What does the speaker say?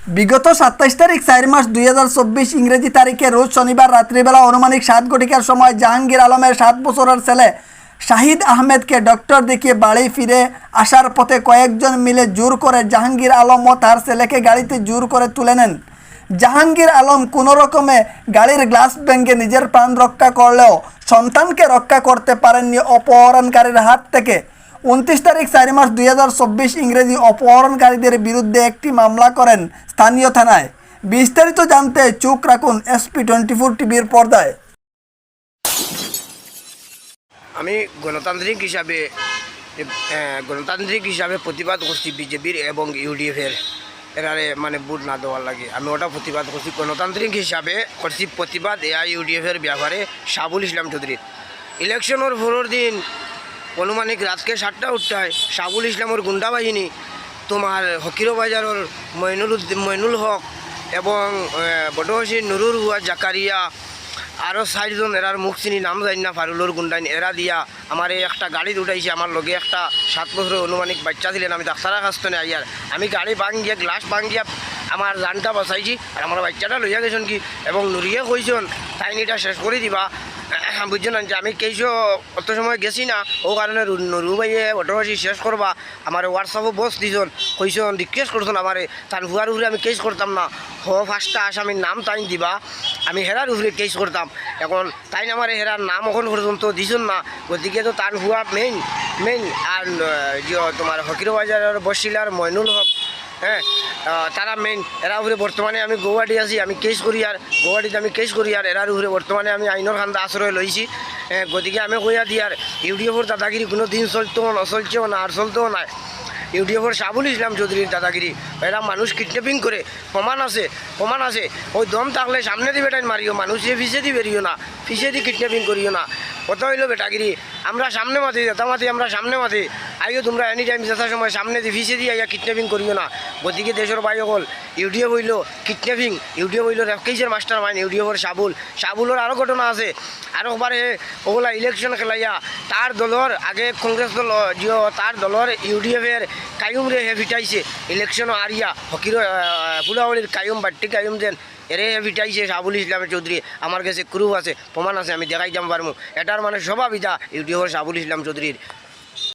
বিগত সাতাইশ তারিখ চার মাস দুই হাজার চব্বিশ ইংরেজি তারিখে রোজ শনিবার রাত্রিবেলা অনুমানিক সাত ঘটিকার সময় জাহাঙ্গীর আলমের সাত বছরের ছেলে শাহিদ আহমেদকে ডক্টর দেখিয়ে বাড়ি ফিরে আসার পথে কয়েকজন মিলে জোর করে জাহাঙ্গীর আলম ও তার ছেলেকে গাড়িতে জোর করে তুলে নেন। জাহাঙ্গীর আলম কোনো রকমে গাড়ির গ্লাস ভেঙে নিজের প্রাণ রক্ষা করলেও সন্তানকে রক্ষা করতে পারেননি অপহরণকারীর হাত থেকে। উনত্রিশ তারিখ চারি মাস দুই হাজার ইংরেজি অপহরণকারীদের বিরুদ্ধে একটি মামলা করেন স্থানীয় থানায়। বিস্তারিত জানতে চোখ রাখুন এসপি টোয়েন্টি ফোর টিভির পর্দায় আমি গণতান্ত্রিক হিসাবে গণতান্ত্রিক হিসাবে প্রতিবাদ করছি বিজেপির এবং ইউডিএফের এরারে মানে বুট না দেওয়ার লাগে। আমি ওটা প্রতিবাদ করছি গণতান্ত্রিক হিসাবে করছি প্রতিবাদ এআই ইউডিএফের ব্যাপারে শাবুল ইসলাম চৌধুরীর ইলেকশনের পরের দিন অনুমানিক রাতকে সাতটা উঠটায় শাবুল ইসলামের গুন্ডা বাহিনী তোমার হকিরো বাজারের মইনুল মইনুল হক এবং বটহসি নুরুর হুয়া জাকারিয়া, আরও চারজন এরার মুখ চিনি, নাম জানি না ফারুলোর গুন্ডাইন এরা দিয়া আমার এই একটা গাড়ি উঠাইছে আমার লগে একটা সাত বছরের অনুমানিক বাচ্চা ছিলেন আমি ডাক্তারের কাছ থেকে আইয়ার আমি গাড়ি ভাঙ গিয়া গ্লাস ভাঙ গিয়া আমার জানটা বসাইছি আর আমার বাচ্চাটা লইয়া গেছেন কি, এবং নুরিয়ে কইছেন তাইনিটা শেষ করে দিবা। বুঝছেন যে আমি কেইছো, অত সময় গেছি না, ও কারণে নুরু ভাইয়ে অটোবাসী শেষ করবা আমার হোয়াটসঅ্যাপে বস দিছন কইছন রিকোয়েস্ট করছেন আমারে তার হুয়ার উপরে আমি কেস করতাম না, হ ফার্স্টটা আসামির নাম তাই দিবা, আমি হেরার উপরে কেস করতাম এখন তাই আমার হেরার নাম এখন পর্যন্ত দিছন না গতিকে তো তার হুয়া মেইন মেইন আর তোমার হকিরো বাজারের বসিলার মইনুল হক হ্যাঁ তারা মেইন এরা উপরে বর্তমানে আমি গৌহাটি আছি আমি কেস করি আর গৌহাটিতে আমি কেস করি আর এরার উপরে বর্তমানে আমি আইনের খান্দা আশ্রয় লইছি হ্যাঁ, গতিকে আমি কইয়া দিই আর ইউডিএফর দাদাগিরি কোনো দিন চলতেও না চলছেও না আর চলতেও না ইউডিএফর শাবুল ইসলাম চৌধুরীর দাদাগিরি এরা মানুষ কিডন্যাপিং করে প্রমাণ আছে প্রমাণ আছে। ওই দম থাকলে সামনে দিয়ে বেটাই মারিও মানুষ পিছিয়ে দিয়ে বেরিও না ফিসে দিয়ে কিডন্যাপিং করিও না। কত হইল বেটাগিরি আমরা সামনে মাতি যেতা মাতি আমরা সামনে মাতি। আইও তোমরা এনি টাইম যেতার সময় সামনে দিয়ে পিছিয়ে দিয়ে আইয়া কিডন্যাপিং করিও না। গতিকে দেশের বাই হল ইউডিএফ হইল কিডন্যাপিং ইউডিএফ হইল রেফকেজের মাস্টার মাইন্ড ইউডিএফর সাবুল। সাবুলের আরও ঘটনা আছে। আরও বারে ওগুলা ইলেকশন খেলাইয়া তার দলর, আগে কংগ্রেস দল তার দলর ইউডিএফের কায়ুম রে হে ফিটাইছে। ইলেকশন আরিয়া হকির ফুলাবলির কায়ুম, বাট্টি কায়ুম দেন এরে হে ফিটাইছে সাবুল ইসলামের চৌধুরী। আমার কাছে ক্রুপ আছে, প্রমাণ আছে, আমি দেখাই যাম পারমু। এটার মানে স্বভাব ইটা ইউডিএফর সাবুল ইসলাম চৌধুরীর।